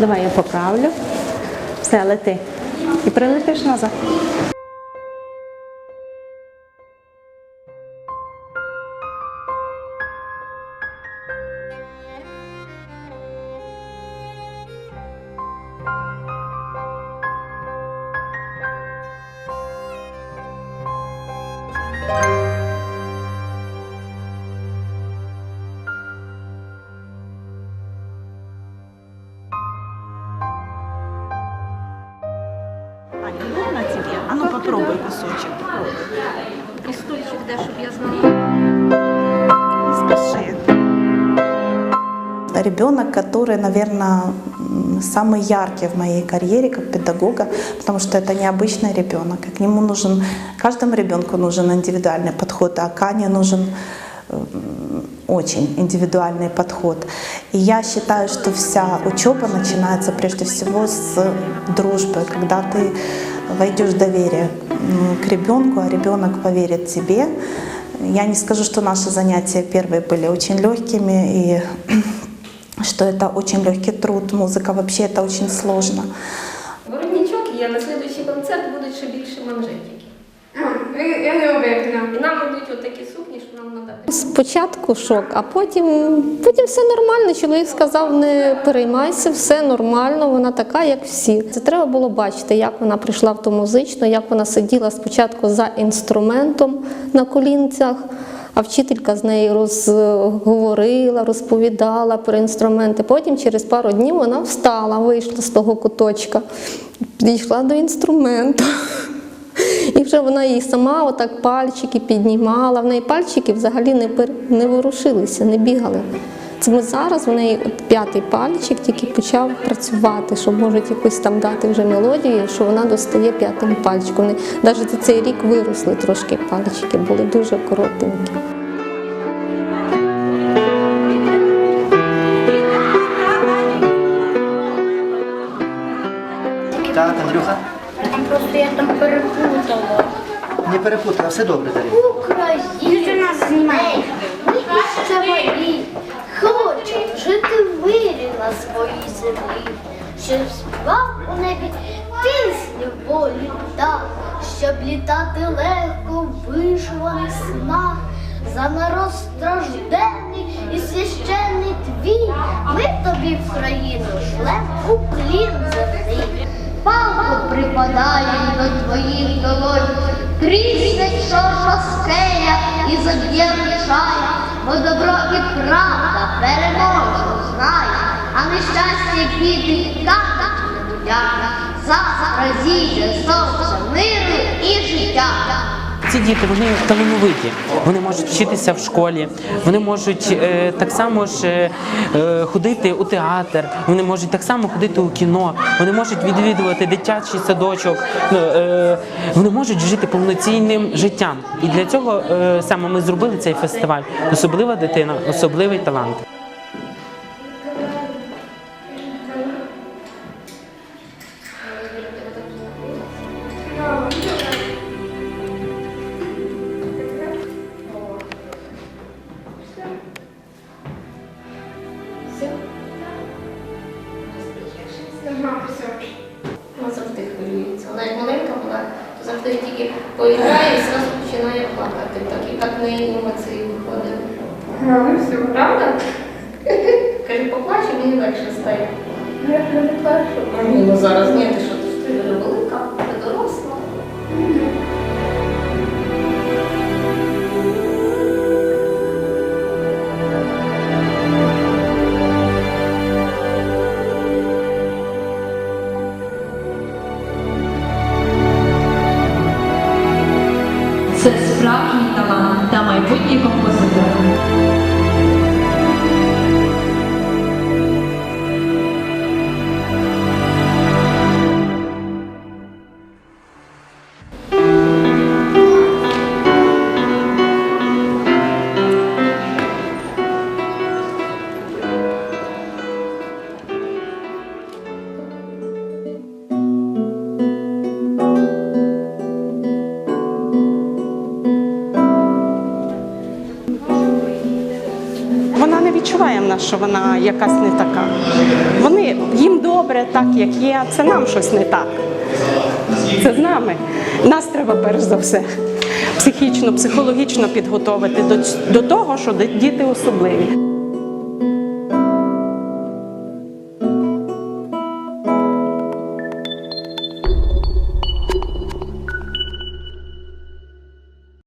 Давай я поправлю. Все, лети. І прилетиш назад. Попробуй кусочек. Істочок, де, щоб я знала. Спеши. ребенок, который, наверное, самый яркий в моей карьере как педагога, потому что это необычный ребенок. И К нему нужен, каждому ребенку нужен индивидуальный подход, а Кане нужен м, очень индивидуальный подход. И я считаю, что вся учеба начинается прежде всего с дружбы, когда ты войдешь в доверие м, к ребенку, а ребенок поверит тебе. Я не скажу, что наши занятия первые были очень легкими и что это очень легкий труд. Музыка вообще это очень сложно. Воротничок є, на слідуючий концерт будуть ще більше манжетики. Я не об'єктивна. І нам йдуть отакі сукні, що Нам треба. Спочатку шок, а потім, потім все нормально. Чоловік сказав, не переймайся, все нормально, вона така, як всі. Це треба було бачити, як вона прийшла в ту музичну, як вона сиділа спочатку за інструментом на колінцях, а вчителька з нею розговорила, розповідала про інструменти. Потім через пару днів вона встала, вийшла з того куточка, підійшла до інструменту. І вже вона її сама отак пальчики піднімала. В неї пальчики взагалі не, пер- не ворушилися, не бігали. Це ми зараз в неї от п'ятий пальчик тільки почав працювати, що можуть якусь там дати вже мелодію, що вона достає п'ятим пальчиком. Навіть за цей рік виросли трошки пальчики, були дуже коротенькі. Не перепутала, все добре, Дар'я. Україна нас знімає. Місцевої хоче жити в мирі на своїй землі, щоб співав у небі пісню волі так, щоб літати легко в вишиваних снах. За народ стражденний і священний твій, ми тобі в країну шлем у клін землі. Палко припадає до твоїх долонь, тріснуть чорна скеля і заб'є чай, бо добро і правда переможу знає, а нещастя біди катать не будяка, завтра зійде сонце миру і життя. Ці діти вони талановиті. Вони можуть вчитися в школі, вони можуть е, так само ж е, е, ходити у театр, вони можуть так само ходити у кіно, вони можуть відвідувати дитячий садочок, ну, е, вони можуть жити повноцінним життям. І для цього е, саме ми зробили цей фестиваль. Особлива дитина, особливий талант. То завжди тільки поіграє і зразу починає плакати. Так і так неї емоції виходили. Ну, все, правда? Каже, поплаче, мені легше стає. Я не плачу. А ні, ну зараз ні, ти що, ти вже велика, ти доросла. Та майбутній вона відчуває нас, що вона якась не така. Вони їм добре, так як є. Це нам щось не так. Це з нами. Нас треба перш за все психічно, психологічно підготовити до, до того, що діти особливі.